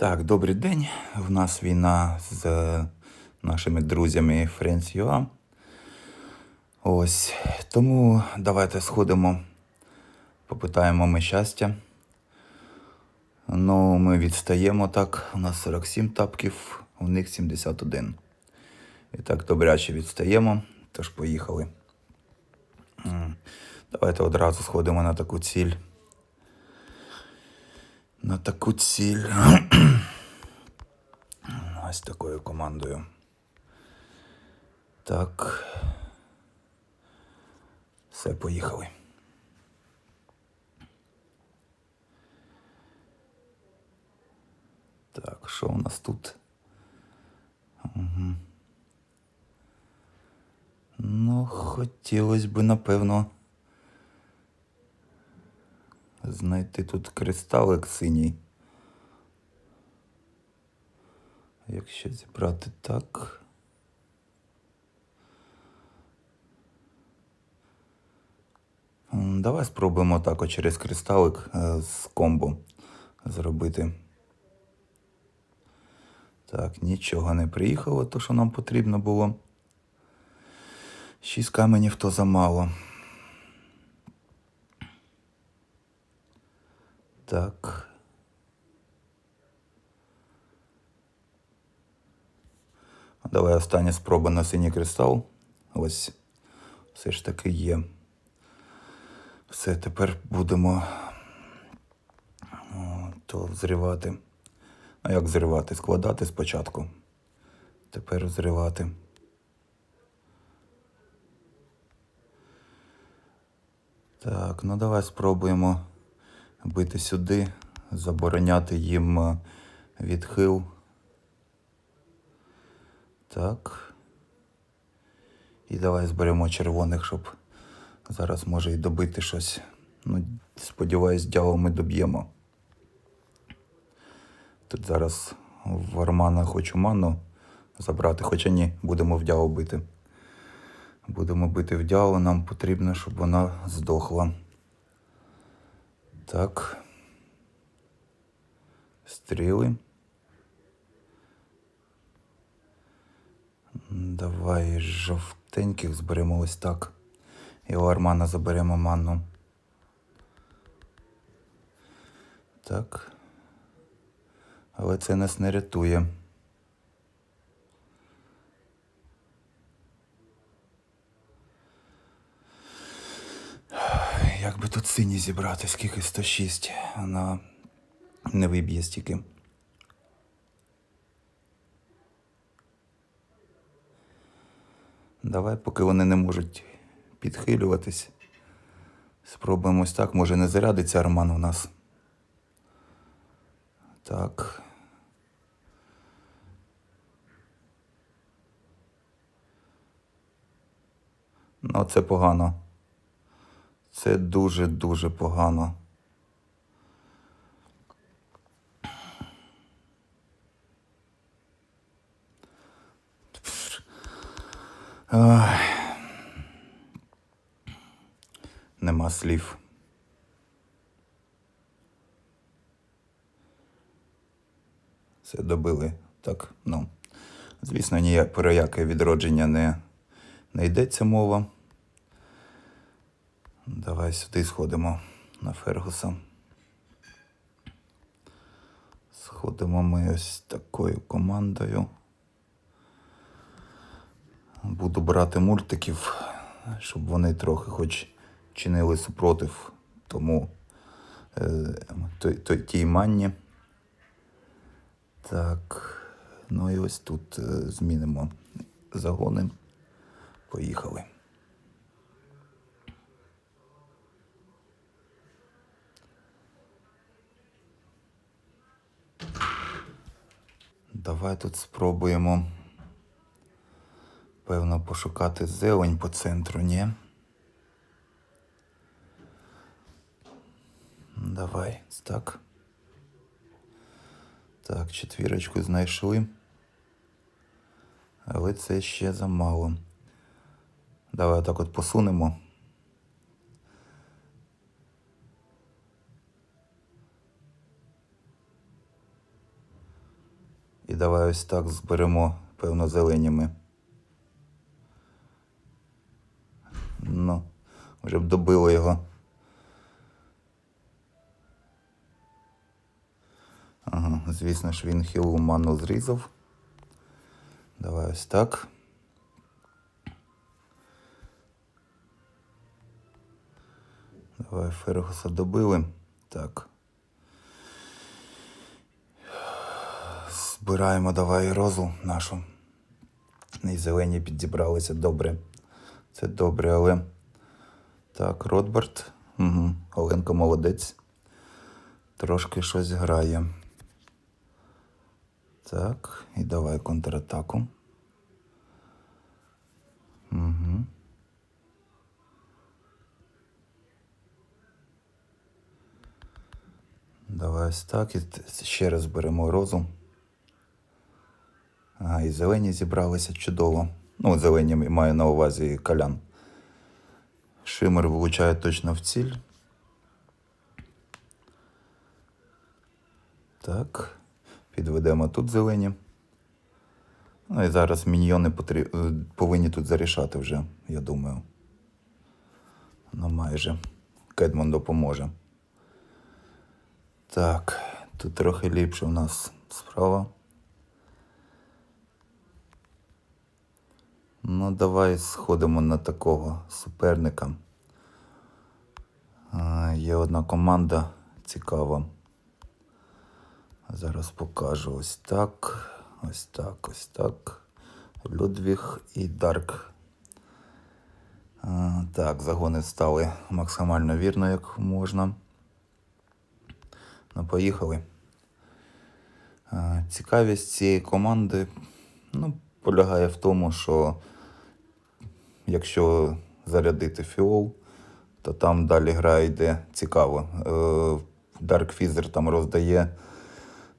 Так, добрий день. В нас війна з е, нашими друзями Friends.ua. Ось. Тому давайте сходимо, попитаємо ми щастя. Ну, ми відстаємо так. У нас 47 тапків, у них 71. І так добряче відстаємо, тож поїхали. Давайте одразу сходимо на таку ціль. На таку ціль. Ось такою командою. Так. Все, поїхали. Так, що у нас тут? Угу. Ну, хотілося б, напевно, знайти тут кристалик синій. Якщо зібрати так. Давай спробуємо так через кристалик е, з комбо зробити. Так, нічого не приїхало, то що нам потрібно було. Шість каменів то замало. Так. Давай остання спроба на синій кристал. Ось. Все ж таки є. Все, тепер будемо то взривати. А як зривати? Складати спочатку. Тепер зривати. Так, ну давай спробуємо бити сюди, забороняти їм е, відхил. Так. І давай зберемо червоних, щоб зараз може і добити щось. Ну, сподіваюсь, дяло ми доб'ємо. Тут зараз в Армана хочу ману забрати, хоча ні, будемо в дяло бити. Будемо бити в дяло, нам потрібно, щоб вона здохла. Так. Стріли. Давай жовтеньких зберемо ось так. І у Армана заберемо манну. Так. Але це нас не рятує. Як би тут сині зібрати, скільки 106 на не виб'є стільки. Давай, поки вони не можуть підхилюватись. Спробуємо ось так. Може не зарядиться арман у нас. Так. Ну, це погано. Це дуже-дуже погано. Ай. Нема слів. Все добили. Так, ну. Звісно, ні про яке відродження не, не йдеться мова. Давай сюди сходимо на Фергуса. Сходимо ми ось такою командою. Буду брати мультиків, щоб вони трохи хоч чинили супротив тому е, той, тій манні. Так. Ну і ось тут е, змінимо загони. Поїхали. Давай тут спробуємо. Певно, пошукати зелень по центру, ні? Давай, так. Так, четвірочку знайшли. Але це ще замало. Давай так от посунемо. І давай ось так зберемо, певно, зеленіми. Ну, вже б добило його. Ага, звісно ж, він хілу ману зрізав. Давай ось так. Давай Фергуса добили. Так. Збираємо давай розу нашу. І зелені підібралися добре. Це добре, але. Так, Ротберт. Угу. Оленка молодець. Трошки щось грає. Так, і давай контратаку. Угу. Давай ось так. І ще раз беремо розум. А, і зелені зібралися чудово. Ну, зелені маю на увазі калян. Шимер влучає точно в ціль. Так. Підведемо тут зелені. Ну і зараз міньйони потрі... е, повинні тут зарішати вже, я думаю. Ну майже. Кедмон допоможе. Так, тут трохи ліпше у нас справа. Ну, давай сходимо на такого суперника. Є одна команда цікава. Зараз покажу ось так. Ось так, ось так. Людвіг і Дарк. Так, загони стали максимально вірно, як можна. Ну, поїхали. Цікавість цієї команди ну, полягає в тому, що якщо зарядити фіол, то там далі гра йде цікаво. Е, Dark Feather там роздає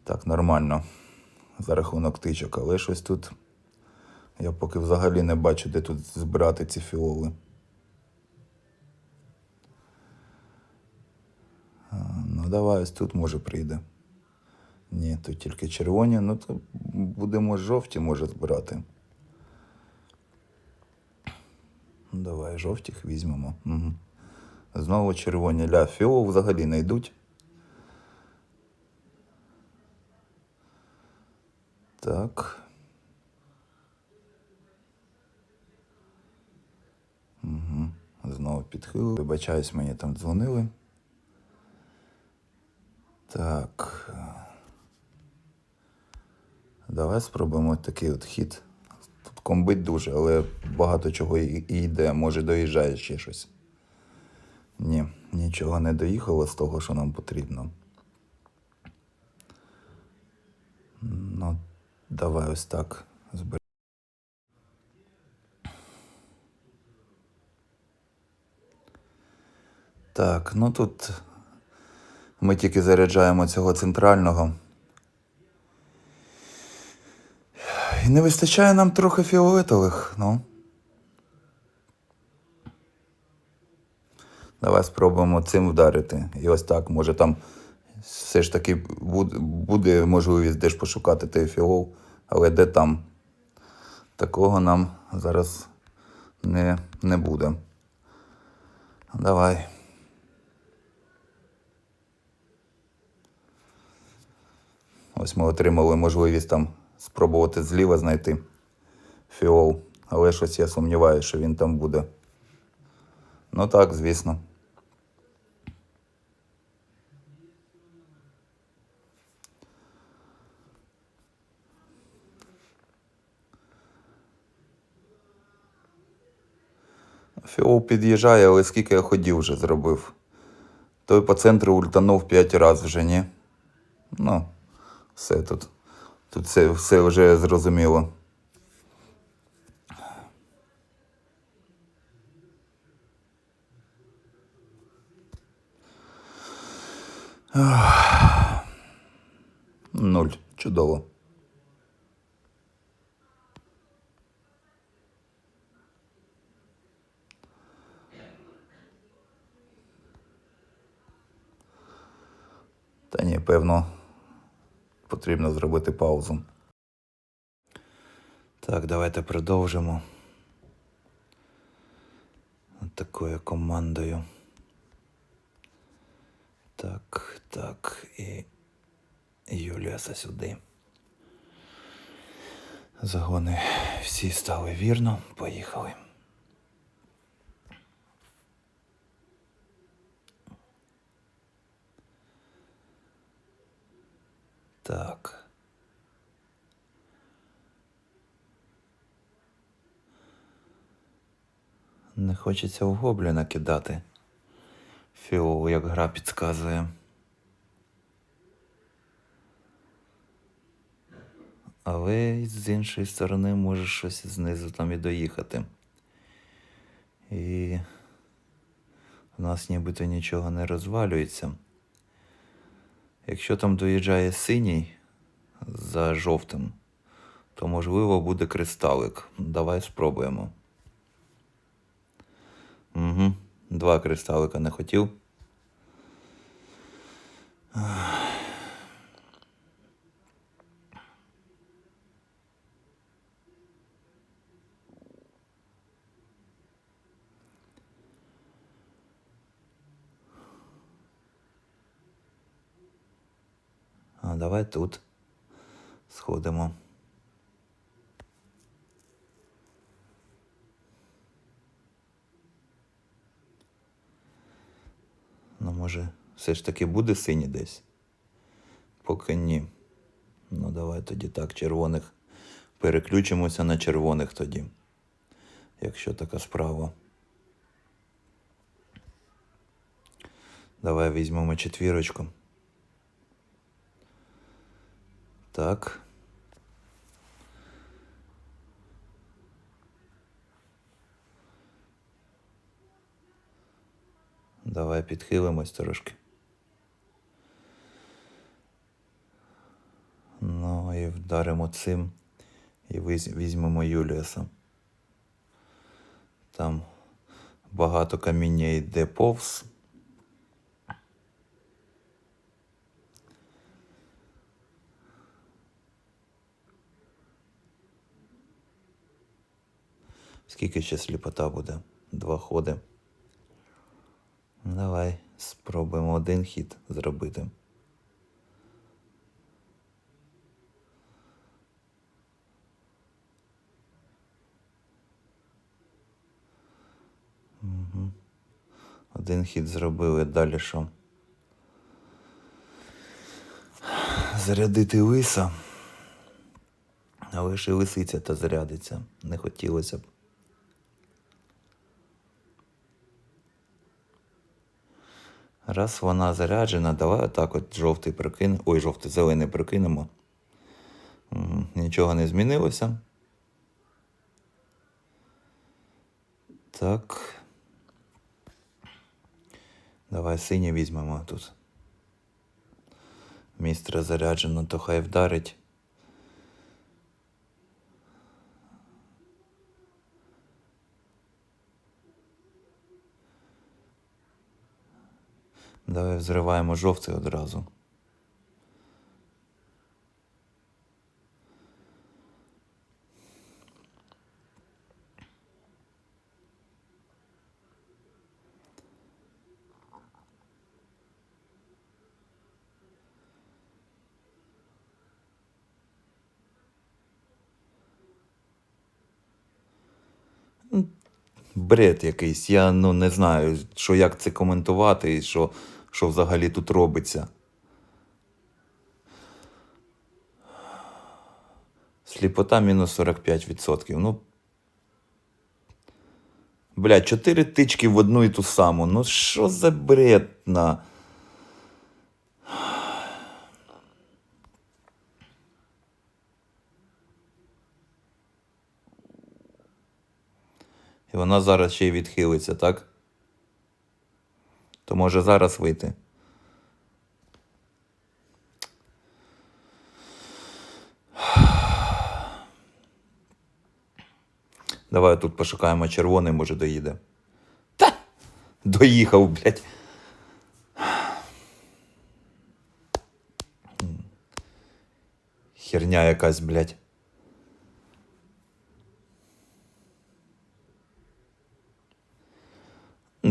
так нормально за рахунок тичок, але щось тут я поки взагалі не бачу, де тут збирати ці фіоли. Ну, давай ось тут може прийде. Ні, тут тільки червоні, ну то будемо жовті може збирати. Ну, Давай жовтих візьмемо. Угу. Знову червоні. Ля, фіол взагалі не йдуть. Так. Угу. Знову підхилили. Вибачаюсь, мені там дзвонили. Так. Давай спробуємо такий от хід. Тут комбить дуже, але багато чого і йде. Може доїжджає ще щось. Ні, нічого не доїхало з того, що нам потрібно. Ну, давай ось так зберемо. Так, ну тут ми тільки заряджаємо цього центрального. І не вистачає нам трохи фіолетових, ну. Давай спробуємо цим вдарити. І ось так, може там все ж таки буде, можливість де ж пошукати той фіол, але де там? Такого нам зараз не, не буде. Давай. Ось ми отримали можливість там спробувати зліва знайти фіол. Але щось я сумніваюся, що він там буде. Ну так, звісно. Фіол під'їжджає, але скільки я ходів вже зробив. Той по центру ультанув 5 разів вже, ні? Ну, все тут. Тут все, все вже зрозуміло. Нуль. Чудово. Та ні, певно, потрібно зробити паузу. Так, давайте продовжимо. Такою командою. Так, так, і Юліаса сюди. Загони всі стали вірно. Поїхали. Так. Не хочеться в гобліна кидати. Фіол, як гра підказує. Але з іншої сторони може щось знизу там і доїхати. І в нас нібито нічого не розвалюється. Якщо там доїжджає синій за жовтим, то можливо буде кристалик. Давай спробуємо. Угу. Два кристалика не хотів. А давай тут сходимо. Ну, може, все ж таки буде синій десь? Поки ні. Ну, давай тоді так, червоних. Переключимося на червоних тоді. Якщо така справа. Давай візьмемо четвірочку. Так. Давай підхилимось трошки. Ну і вдаримо цим і візь- візьмемо Юліуса. Там багато каміння йде повз. Скільки ще сліпота буде? Два ходи. Давай спробуємо один хід зробити. Один хід зробили, далі що? Зарядити лиса. Але і лисиця та зарядиться. Не хотілося б. Раз вона заряджена, давай отак от жовтий прикинемо. Ой, жовтий зелений прикинемо. Нічого не змінилося. Так. Давай синє візьмемо тут. Містра заряджено, то хай вдарить. Давай взриваємо жовтий одразу. Бред якийсь. Я ну не знаю, що як це коментувати і що, що взагалі тут робиться. Сліпота мінус 45%. Ну. Блядь, чотири тички в одну і ту саму. Ну що за бред на. І вона зараз ще й відхилиться, так? То може зараз вийти. Давай тут пошукаємо червоний, може доїде. Та! Доїхав, блядь. Херня якась, блядь.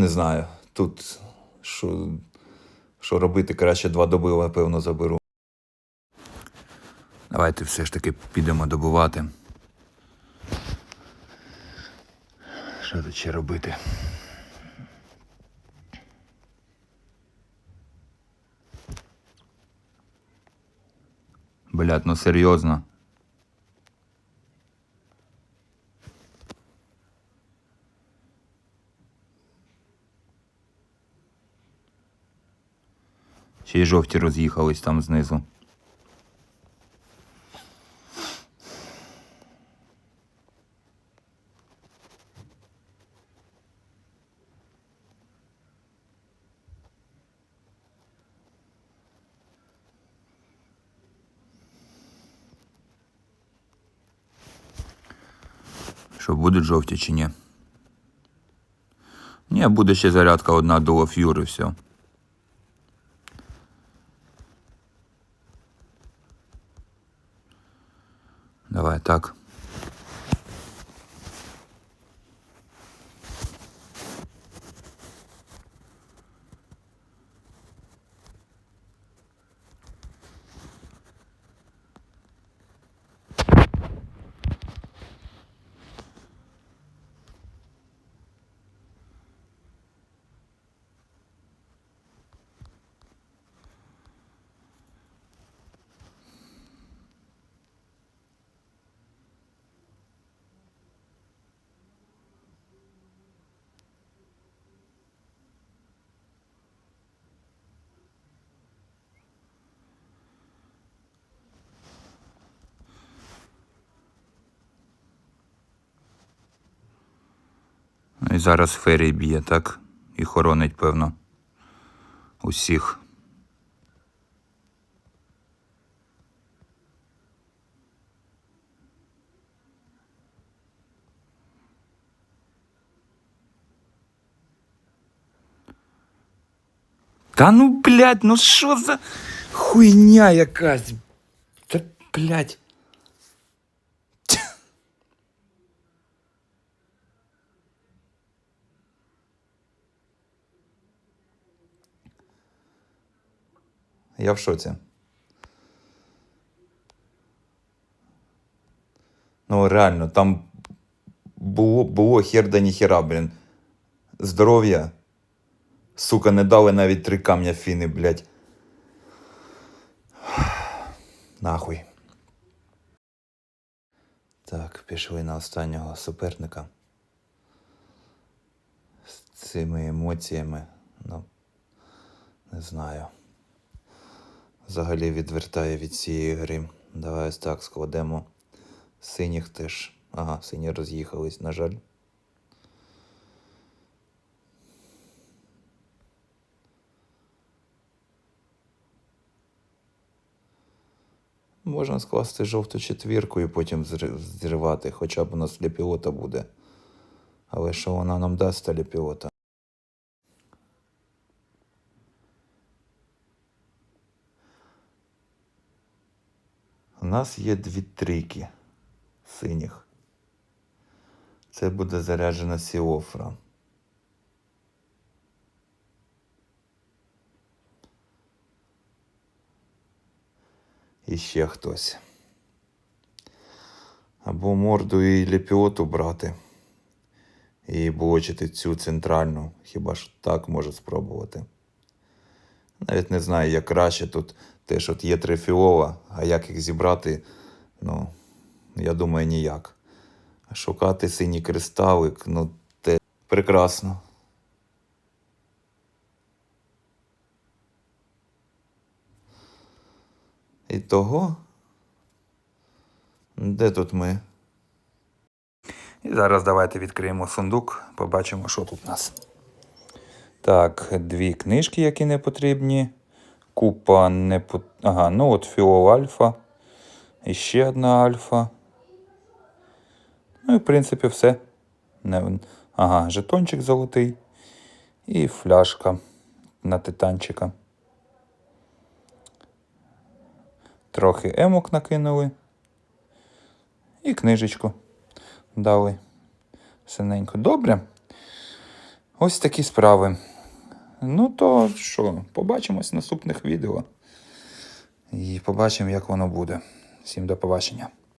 не знаю. Тут що, що робити, краще два доби, напевно, заберу. Давайте все ж таки підемо добувати. Що тут ще робити? Блядь, ну серйозно. Ще й жовті роз'їхались там знизу. Що будуть жовті чи ні? Ні, буде ще зарядка одна до Фюр і все. Давай так. Зараз ферій б'є, так? І хоронить, певно. Усіх. Та ну, блядь, ну що за хуйня якась? Та, блядь. Я в шоці. Ну, реально, там було, було хер да ніхера, блін. Здоров'я. Сука, не дали навіть три камня фіни, блядь. Нахуй. Так, пішли на останнього суперника. З цими емоціями. Ну, не знаю. Взагалі відвертає від цієї гри. Давай ось так складемо. Синіх теж. Ага, сині роз'їхались, на жаль. Можна скласти жовту четвірку і потім зри- зривати, хоча б у нас ліпіота буде. Але що вона нам дасть, та ліпіота? У нас є дві трійки синіх. Це буде заряджена сіофра. І ще хтось. Або морду і лепіоту брати. І блочити цю центральну. Хіба ж так може спробувати? Навіть не знаю, як краще тут теж от є три фіола, а як їх зібрати, ну, я думаю, ніяк. Шукати синій кристалик, ну, те прекрасно. І того. Де тут ми? І зараз давайте відкриємо сундук, побачимо, що тут у нас. Так, дві книжки, які не потрібні. Купа не по... Ага, ну от фіол альфа. І ще одна альфа. Ну і в принципі все. Не... Ага, жетончик золотий. І фляжка на титанчика. Трохи емок накинули. І книжечку дали. Синенько. Добре. Ось такі справи. Ну то що, побачимось в наступних відео. І побачимо, як воно буде. Всім до побачення.